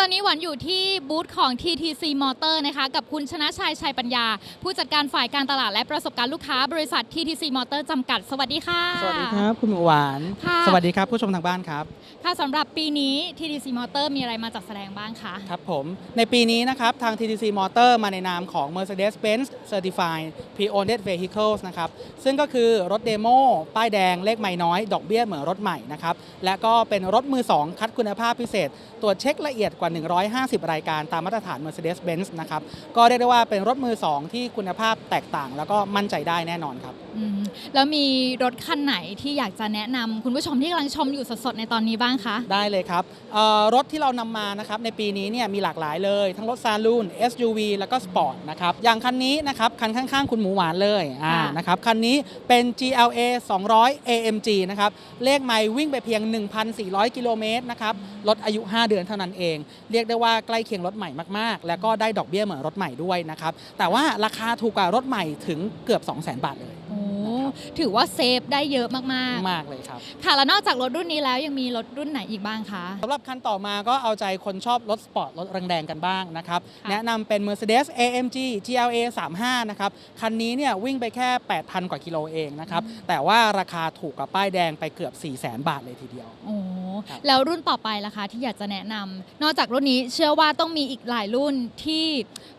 ตอนนี้หวานอยู่ที่บูธของ TTC Motor นะคะ กับคุณชนะชัยชัยปัญญา ผู้จัดการฝ่ายการตลาดและประสบการณ์ลูกค้าบริษัท TTC Motor จำกัด สวัสดีค่ะ สวัสดีครับ คุณหมูหวาน ค่ะ สวัสดีครับ ผู้ชมทางบ้านครับ ค่ะสำหรับปีนี้ TTC Motor มีอะไรมาจัดแสดงบ้างคะ ครับผม ในปีนี้นะครับ ทาง TTC Motor มาในนามของ Mercedes-Benz Certified Pre-Owned Vehicles นะครับ ซึ่งก็คือรถเดโมป้ายแดงเลขไม่น้อย ดอกเบี้ยเหมือนรถใหม่นะครับ และก็เป็นรถมือ2คัดคุณภาพพิเศษ ตรวจเช็คละเอียดเกว่า 150 รายการตามมาตรฐาน Mercedes-Benz นะครับ ก็เรียกได้ว่าเป็นรถมือ 2 ที่คุณภาพแตกต่าง แล้วก็มั่นใจได้แน่นอนครับอื แล้วมีรถคันไหนที่อยากจะแนะนำคุณผู้ชมที่กำลังชมอยู่สดๆในตอนนี้บ้างคะ ได้เลยครับเอ่อรถที่เรานำมานะครับในปีนี้เนี่ยมีหลากหลายเลย ทั้งรถซาลูน SUV แล้วก็สปอร์ตนะครับอย่างคันนี้นะครับคันข้างๆ คุณหมูหวานเลยอ่าค่ะ นะครับคันนี้เป็น GLA 200 AMG นะครับเลขไม่วิ่งไปเพียง 1,400 กิโลเมตรนะครับรถอายุ 5 เดือนเท่านั้นเอง เรียกได้ว่าใกล้เคียงรถใหม่มากๆ แล้วก็ได้ดอกเบี้ยเหมือนรถใหม่ด้วยนะครับแต่ว่าราคาถูกกว่ารถใหม่ถึงเกือบ 200,000 บาทเลยโอ้ ถือว่าเซฟได้เยอะมากมากเลยครับๆค่ะ แล้วนอกจากรถรุ่นนี้แล้วยังมีรถรุ่นไหนอีกบ้างคะ สำหรับคันต่อมาก็เอาใจคนชอบรถสปอร์ตรถแรงๆกันบ้างนะครับ ค่ะ แนะนำเป็น Mercedes AMG GLA 35 นะครับ คันนี้เนี่ยวิ่งไปแค่ 8,000 กว่ากิโลเองนะครับ แต่ว่าราคาถูกกว่าป้ายแดงไปเกือบ 400,000 บาทเลยทีเดียว โอ้ครับ แล้วรุ่นต่อไปล่ะคะที่อยากจะแนะนำนอกจากรุ่นนี้เชื่อว่าต้องมีอีกหลายรุ่นที่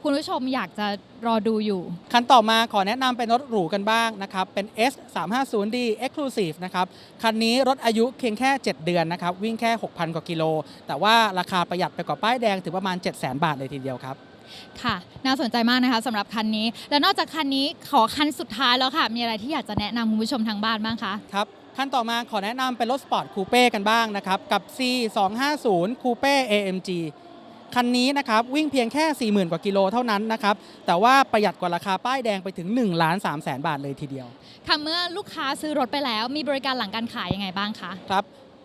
คุณผู้ชมอยากจะ รอดูอยู่ คันต่อมาขอแนะนำเป็นรถหรูกันบ้างนะครับ เป็น S 3 5 0 D Exclusive นะครับ คันนี้รถอายุเพียงแค่ 7 เดือนนะครับ วิ่งแค่ 6,000 กว่ากิโล แต่ว่าราคาประหยัดไปกว่าป้ายแดงถึงประมาณ 700,000 บาทเลยทีเดียวครับค่ะ น่าสนใจมากนะคะสำหรับคันนี้ แล้วนอกจากคันนี้ขอคันสุดท้ายแล้วค่ะ มีอะไรที่อยากจะแนะนำคุณผู้ชมทางบ้านบ้างคะครับขั้นต่อมาขอแนะนำเป็นรถสปอร์ตคูเป้กันบ้างนะครับ กับ C 2 5 0คูเป้ AMG คันนี้นะครับวิ่งเพียงแค่ 40,000 กว่ากิโลเท่านั้นนะครับ แต่ว่าประหยัดกว่าราคาป้ายแดงไปถึง1ล้าน3แสนบาทเลยทีเดียว ค่ะเมื่อลูกค้าซื้อรถไปแล้วมีบริการหลังการขายยังไงบ้างคะ ครับ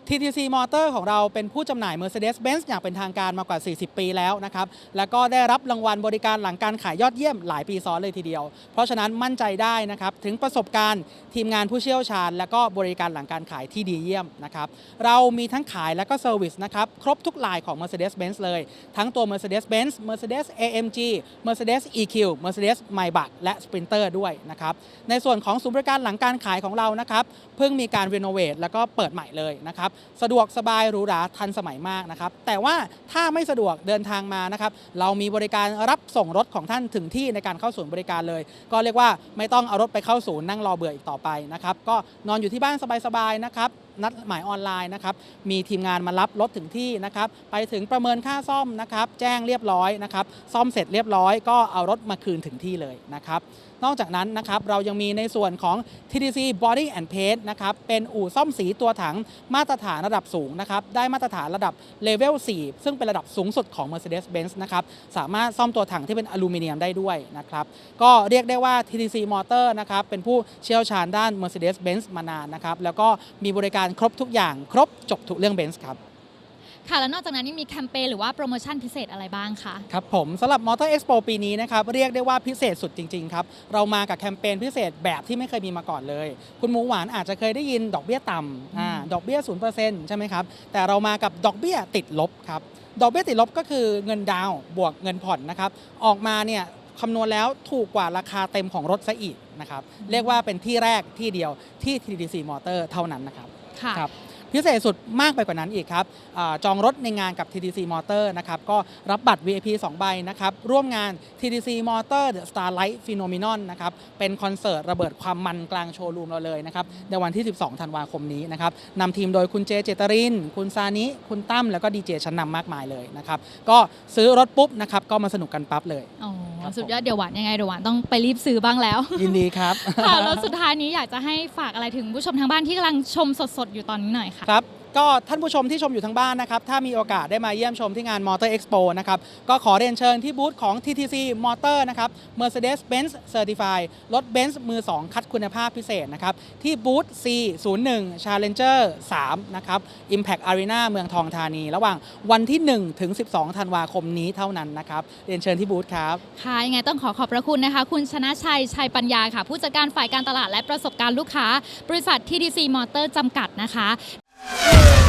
TTC Motor ของเราเป็นผู้จำหน่าย Mercedes-Benz อย่างเป็นทางการมากว่า 40 ปีแล้วนะครับ แล้วก็ได้รับรางวัลบริการหลังการขายยอดเยี่ยมหลายปีซ้อนเลยทีเดียว เพราะฉะนั้นมั่นใจได้นะครับ ถึงประสบการณ์ทีมงานผู้เชี่ยวชาญ และก็บริการหลังการขายที่ดีเยี่ยมนะครับ เรามีทั้งขายและก็เซอร์วิสนะครับครบทุกลายของ Mercedes-Benz เลย ทั้งตัว Mercedes-Benz Mercedes AMG Mercedes EQ Mercedes Maybach และ Sprinter ด้วยนะครับ ในส่วนของศูนย์บริการหลังการขายของเรานะครับเพิ่งมีการรีโนเวทแล้วก็เปิดใหม่เลยนะครับสะดวกสบายหรูหราทันสมัยมากนะครับ แต่ว่าถ้าไม่สะดวกเดินทางมานะครับ เรามีบริการรับส่งรถของท่านถึงที่ในการเข้าศูนย์บริการเลย ก็เรียกว่าไม่ต้องเอารถไปเข้าศูนย์นั่งรอเบื่ออีกต่อไปนะครับ ก็นอนอยู่ที่บ้านสบายๆนะครับนัดหมายออนไลน์นะครับ มีทีมงานมารับรถถึงที่นะครับ ไปถึงประเมินค่าซ่อมนะครับ แจ้งเรียบร้อยนะครับ ซ่อมเสร็จเรียบร้อยก็เอารถมาคืนถึงที่เลยนะครับนอกจากนั้นนะครับเรายังมีในส่วนของ TTC Body and Paint นะครับเป็นอู่ซ่อมสีตัวถังมาตรฐานระดับสูงนะครับได้มาตรฐานระดับเลเวล4ซึ่งเป็นระดับสูงสุดของ Mercedes-Benz นะครับสามารถซ่อมตัวถังที่เป็นอลูมิเนียมได้ด้วยนะครับก็เรียกได้ว่า TTC Motor นะครับเป็นผู้เชี่ยวชาญด้าน Mercedes-Benz มานานนะครับแล้วก็มีบริการครบทุกอย่างครบจบทุกเรื่อง Benz ครับ ค่ะแล้วนอกจากนั้นยังมีแคมเปญหรือว่าโปรโมชั่นพิเศษอะไรบ้างคะครับผมสำหรับ Motor Expo ปีนี้นะครับเรียกได้ว่าพิเศษสุดจริงๆครับเรามากับแคมเปญพิเศษแบบที่ไม่เคยมีมาก่อนเลย คุณหมูหวานอาจจะเคยได้ยินดอกเบี้ยต่ำอ่าดอกเบี้ย0%ใช่ไหมครับแต่เรามากับดอกเบี้ยติดลบครับดอกเบี้ยติดลบก็คือเงินดาวน์บวกเงินผ่อนนะครับออกมาเนี่ยคำนวณแล้วถูกกว่าราคาเต็มของรถซะอีกนะครับเรียกว่าเป็นที่แรกที่เดียวที่ TDC Motor เท่านั้นนะครับค่ะครับ พิเศษสุดมากไปกว่านั้นอีกครับอจองรถในงานกับ TTC Motor นะครับก็รับบัตร VIP 2 ใบนะครับร่วมงาน TTC Motor The Starlight Phenomenon นะครับเป็นคอนเสิร์ตระเบิดความมันกลางโชว์รูมเราเลยนะครับในวันที่ 12 ธันวาคมนี้นะครับนำทีมโดยคุณเจเจตริน คุณซานิ คุณตั้มแล้วก็ดีเจชั้นนำมากมายเลยนะครับก็ซื้อรถปุ๊บนะครับก็มาสนุกกันปั๊บเลยอ๋อ สุดยอดเดี๋ยวหวานยังไงเดี๋ยวหวานต้องไปรีบซื้อบ้างแล้ว ยินดีครับ ค่ะแล้วสุดท้ายนี้อยากจะให้ฝากอะไรถึงผู้ชมทางบ้านที่กำลังชมสดๆอยู่ตอนนี้หน่อยค่ะ ครับ ก็ท่านผู้ชมที่ชมอยู่ทางบ้านนะครับ ถ้ามีโอกาสได้มาเยี่ยมชมที่งาน Motor Expo นะครับ ก็ขอเรียนเชิญที่บูธของ TTC Motor นะครับ Mercedes-Benz Certified รถ Benz มือ 2 คัดคุณภาพพิเศษนะครับ ที่บูธ C01 Challenger 3 นะครับ Impact Arena เมืองทองธานี ระหว่างวันที่ 1 ถึง 12 ธันวาคมนี้เท่านั้นนะครับ เรียนเชิญที่บูธครับค่ะยังไงต้องขอขอบพระคุณนะคะ คุณชนะชัย ชัยปัญญาค่ะ ผู้จัดการฝ่ายการตลาดและประสบการณ์ลูกค้า บริษัท TDC Motor จำกัดนะคะ Yeah.